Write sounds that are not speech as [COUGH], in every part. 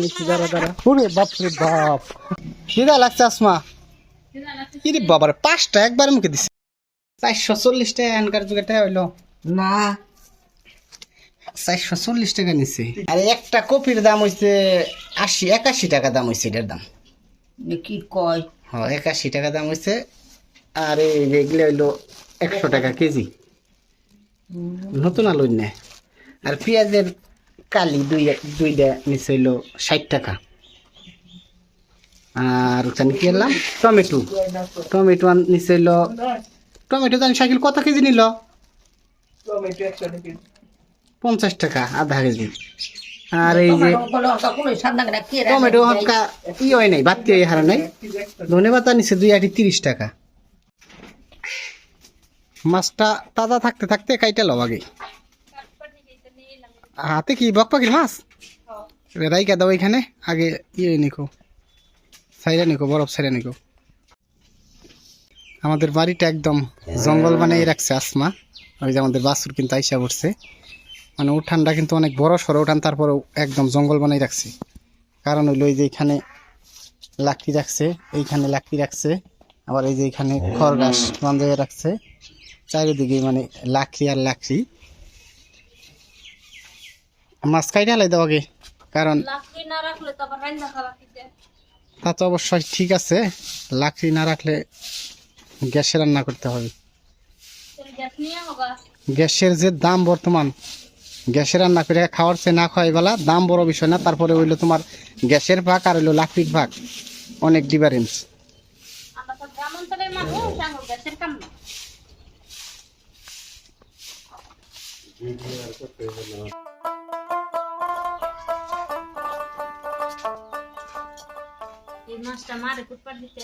নিচ্ছি দাঁড়া দাঁড়া। ওরে বাপ রে বাপ। খিদা লাগছে আসমা। কি বাবার পাঁচটা একবার মুখে দিছে। চারশো চল্লিশ টাকা এনকার যুগে টাকা হইল। না। চারশো চল্লিশ টাকা নিছে। আর একটা কপির দাম হইছে আশি একাশি টাকা দাম হইছে এটার দাম। কি কয়? হ্যাঁ একাশি টাকা দাম হইছে। আর এগুলো হইল একশো টাকা কেজি। নতুন আলু নেয় আর পেঁয়াজের কালি দুই দুইটা নিচে হইল ষাট টাকা। আর ওখানে কি এলাম টমেটো। টমেটো নিচে হইল, টমেটো জানি সাইকেল কত কেজি নিল? পঞ্চাশ টাকা, আধা কেজি। আর এই যে টমেটো হকা ই হয় নাই বাতি হয়, হারা নাই। ধনে পাতা নিচে দুই আটি তিরিশ টাকা। মাছটা তাজা থাকতে থাকতে কাইটা লও আগে। হাতে কি বক পাখির মাছ রাইকা দাও এখানে আগে ইয়ে নিকো সাইরা নিকো বরফ সাইরা নিকো। আমাদের বাড়িটা একদম জঙ্গল বানিয়ে রাখছে আসমা। ওই যে আমাদের বাসুর কিন্তু আইসা পড়ছে। মানে উঠানটা কিন্তু অনেক বড় সড়ো উঠান তারপরেও একদম জঙ্গল বানাই রাখছে। কারণ হইল এই যে এখানে লাকড়ি রাখছে এইখানে লাকড়ি রাখছে আবার এই যে এখানে খড় গাছ বান্ধবে রাখছে। চারিদিকে মানে লাকড়ি আর লাকড়ি। মাছ কাইটা হালাই দাও আগে কারণ লাকড়ি না রাখলে তো তা তো অবশ্যই ঠিক আছে লাকড়ি না রাখলে গ্যাসে রান্না করতে হবে। গ্যাসের যে দাম বর্তমান গ্যাসে রান্না করে খাওয়ার চেয়ে না খাওয়াই বেলা দাম বড় বিষয় না তারপরে হইল তোমার গ্যাসের ভাগ আর হইল লাকড়ির ভাগ অনেক ডিফারেন্স মানুষ এই মাছটা মারে কুটপাট দিতে।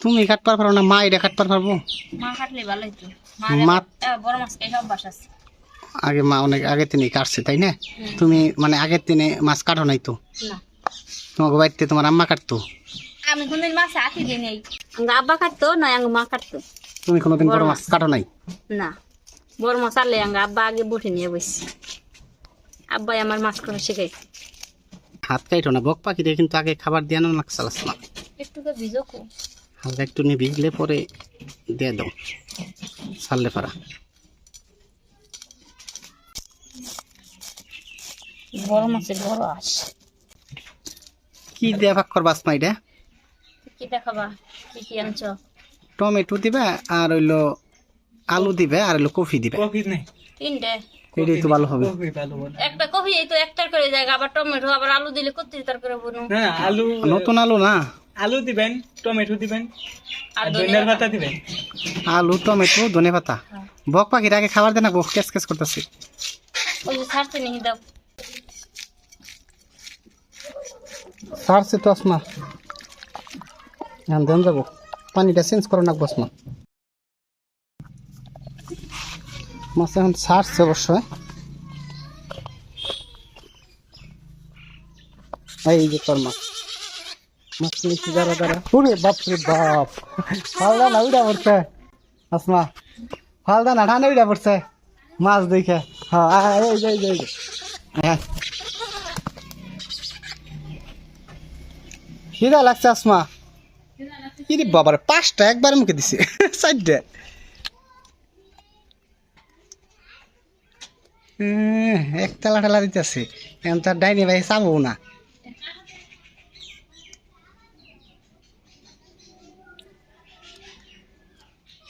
তুমি কাটবার পারো না মা এটা কাটবার পারব? মা কাটলে ভালো হইতো। মা- মা বড় মাছ খাই সব বাস আছে। আগে মা অনেক আগের দিনে কাটছে তাই না? তুমি মানে আগের দিনে মাছ কাটো নাই তো? তোমাকে বাড়িতে তোমার আম্মা কাটতো? আমি কোনদিন মাছ আঁকি দিই নেই। আব্বা কাটতো না আঙ্গ মা কাটতো। তুমি কোনোদিন বড় মাছ কাটো নাই? না। বড় মাছ আনলে আঙ্গ আব্বা আগে বসে নিয়ে বসছি আব্বাই আমার মাছ করে শিখাই হাত কাইটো না বক পাখি দিয়ে কিন্তু আগে খাবার দিয়ে না। চালাস না হালকা একটু নিয়ে ভিজলে পরে দিয়ে দাও ছাড়লে পারা। বড় মাছের বড় আস। কি দিয়ে ভাগ করবা মা এটা কি দেখাবা কি কি আনছ? টমেটো দিবে আর হইল আলু দিবে আর হইল কফি দিবে। তিনটে। এটাই তো ভালো হবে। একটা কফি এই তো একটার করে জায়গা আবার টমেটো আবার আলু দিলে কত তার করে বনু না আলু নতুন আলু না? আলু দিবেন টমেটো দিবেন আর আর ধনিয়ার পাতা। দিবেন। আলু টমেটো ধনে পাতা। হ্যাঁ। বক পাখির আগে খাবার দেয় না বক কেস কেস করতেছে। ওই যে ছাড়তে নিয়ে দাও। সারছে তো আসমা। এখন দেন যাব। পানিটা চেঞ্জ করে না আসমা। মাছ এখন সারছে অবশ্যই। এই যে তোর মাছ। মাছ নিচ্ছি দাঁড়া দাঁড়া। ওরে বাপ রে বাপ। ফালদা না উড়া পড়ছে। আসমা। ফালদা না ঠান্ডা উড়া পড়ছে। মাছ দেখে। হ্যাঁ এই যে, এই যে, হ্যাঁ। পাঁচটা একবার মুখে দিছে। [LAUGHS] চারটে উম, এক তেলা টেলা দিতেছে। এখন তার ডাইনি ভাই চাবো না।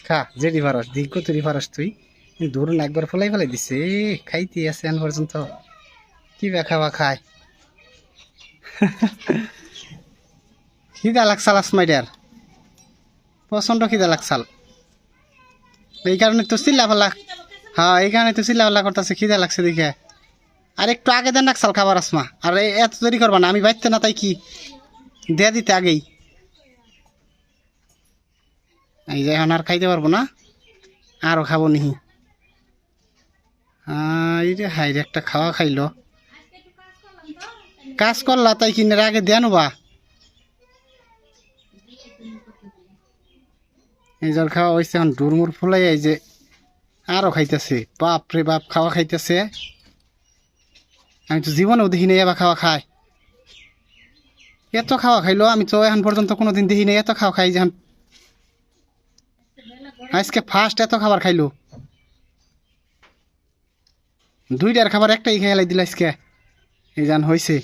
খা জেডি ফারস দি কতুরি ফারস তুই। ধরুন একবার ফলাই ফেলাই দিছে। খাইতে আছে এখন পর্যন্ত। কি খাওয়া খায়। খিদা লাগছাল আসমাইডার প্রচণ্ড খিদা লাগছাল। এই কারণে তো চিল্লা ফেলা হ্যাঁ কারণে তো চিল্লা ফেলা করতেছে, খিদা লাগছে দেখে। আর একটু আগে দেন রাখছাল খাবার আসমা। আর এত দেরি করবা না, আমি বাইতে না, তাই কি? দিয়ে দিতে আগেই। এই যে এখন আর খাইতে পারব না আরও খাব নিহি। রে হাই রে, একটা খাওয়া খাইলো। কাজ করলা তাই কিনে আগে দেন বা? এই জল খাওয়া হয়েছে এখন ডুরমুর ফুলাই এই যে আরও খাইতেছে। বাপ রে বাপ, খাওয়া খাইতেছে। আমি তো জীবনেও দেখি নাই এবার খাওয়া খায়। এত খাওয়া খাইলো, আমি তো এখন পর্যন্ত কোনোদিন দেখি নাই এত খাওয়া খাই যেন। আজকে ফার্স্ট এত খাবার খাইলো। দুইটার খাবার একটাই খেয়ে দিল আজকে। এই জান হয়েছে